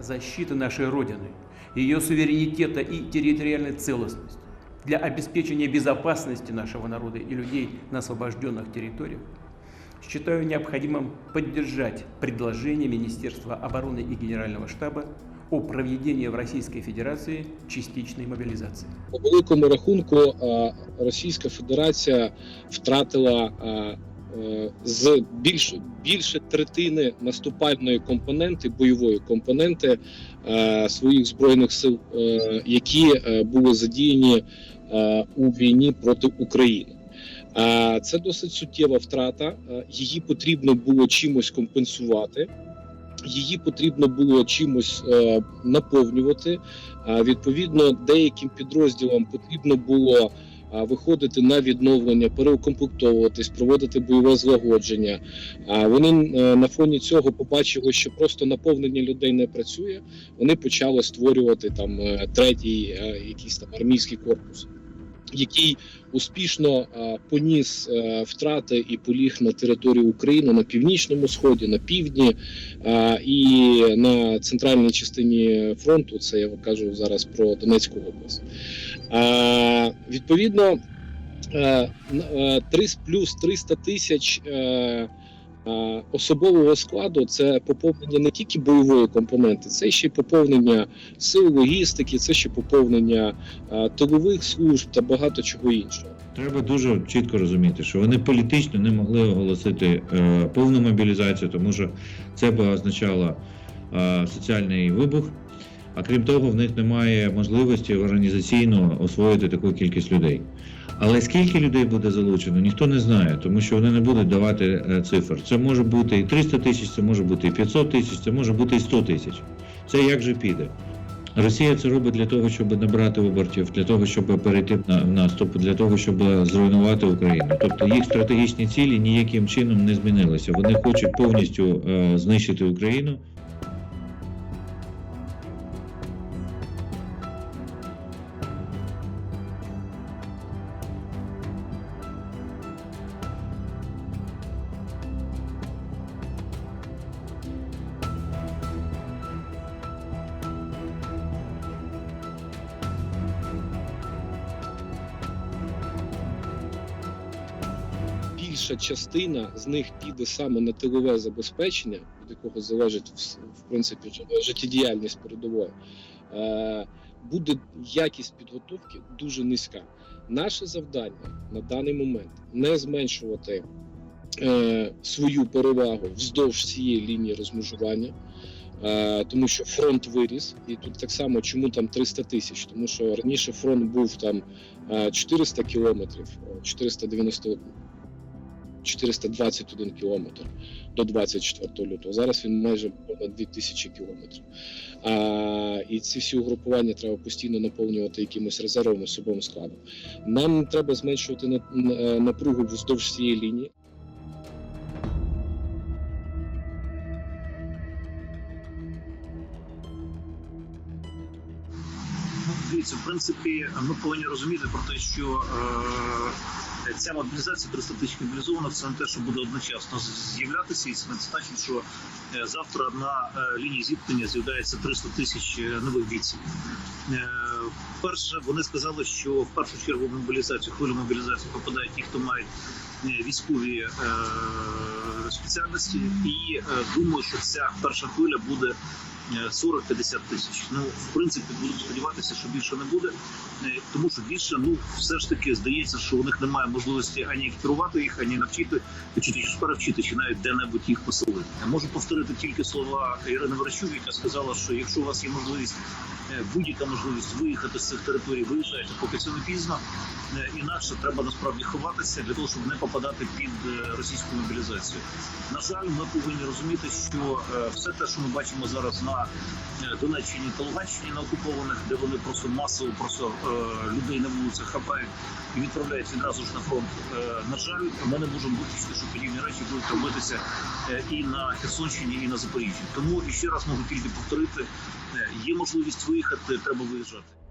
защиты нашей Родины, ее суверенитета и территориальной целостности, для обеспечения безопасности нашего народа и людей на освобожденных территориях, считаю необходимым поддержать предложение Министерства обороны и Генерального штаба о проведении в Российской Федерации частичной мобилизации. По великому рахунку е, Російська Федерація втратила е, з більше, більше третини наступальної компоненти, бойової компоненти е, своїх збройних сил, е, які е, були задіяні е, у війні проти України. Е, Це досить суттєва втрата. е, Її потрібно було чимось компенсувати. Її потрібно було чимось е, наповнювати. Відповідно, деяким підрозділам потрібно було виходити на відновлення, переукомплектовуватись, проводити бойове злагодження. Вони е, на фоні цього побачили, що просто наповнення людей не працює. Вони почали створювати там е, третій е, якийсь там армійський корпус. Який успішно поніс е, втрати і поліг на території України на північному сході, на півдні і на центральній частині фронту. Це я кажу зараз про Донецьку область. Відповідно, е, н- е, 3 плюс 300 тисяч е, е, особового складу це поповнення не тільки бойової компоненти, це ще й поповнення сил логістики, це ще поповнення е, тилових служб та багато чого іншого. Треба дуже чітко розуміти, що вони політично не могли оголосити е, повну мобілізацію, тому що це би означало е, соціальний вибух. А крім того, в них немає можливості організаційно освоїти таку кількість людей. Але скільки людей буде залучено, ніхто не знає, тому що вони не будуть давати е, цифр. Це може бути і 300 тисяч, це може бути і 500 тисяч, це може бути і 100 тисяч. Це як же піде. Росія це робить для того, щоб набрати обертів, для того, щоб перейти на в наступ, для того, щоб зруйнувати Україну. Тобто їх стратегічні цілі ніяким чином не змінилися. Вони хочуть повністю е, знищити Україну. Більша частина з них піде саме на тилове забезпечення, від якого залежить в принципі життєдіяльність передової. Е, Буде якість підготовки дуже низька. Наше завдання на даний момент не зменшувати е, свою перевагу вздовж цієї лінії розмежування, е, тому що фронт виріс, і тут так само, чому там 300 тисяч, тому що раніше фронт був там е, 400 кілометрів, е, 490 421 кілометр до 24 лютого. Зараз він майже понад 2000 кілометрів. А, і ці всі угрупування треба постійно наповнювати якимось резервом особовим складом. Нам треба зменшувати на- напругу вздовж цієї лінії. Ну, дивіться, в принципі, ми повинні розуміти про те, що е, ця мобілізація 300 тисяч мобілізованих це не те, що буде одночасно з'являтися, і це не значить, що е, завтра на е, лінії зіткнення з'являється 300 тисяч е, нових бійців. Е, перше, вони сказали, що в першу чергу мобілізацію, хвилю мобілізації попадають ті, хто мають е, військові е, спеціальності, і е, думаю, що ця перша хвиля буде е, 40-50 тисяч. Ну, в принципі, будемо сподіватися, що більше не буде, е, тому що більше, ну, все ж таки здається, що у них немає можливості ані екіпірувати їх, ані навчити, чи чи перевчити, чи навіть де-небудь їх поселити. Можу повторити тільки слова Ірини Верещук, яка сказала, що якщо у вас є можливість, е, будь-яка можливість виїхати з цих територій, виїжджайте, поки це не пізно. Е, Інакше треба насправді ховатися для того, щоб не попадати під е, російську мобілізацію. На жаль, ми повинні розуміти, що е, все те, що ми бачимо зараз на Донеччині та Луганщині на окупованих, де вони просто масово просто людей на вулицях хапають і відправляють відразу ж на фронт. На жаль, ми не можемо виключити, що подібні речі будуть робитися і на Херсонщині, і на Запоріжжі. Тому і ще раз можу тільки повторити: є можливість виїхати, треба виїжджати.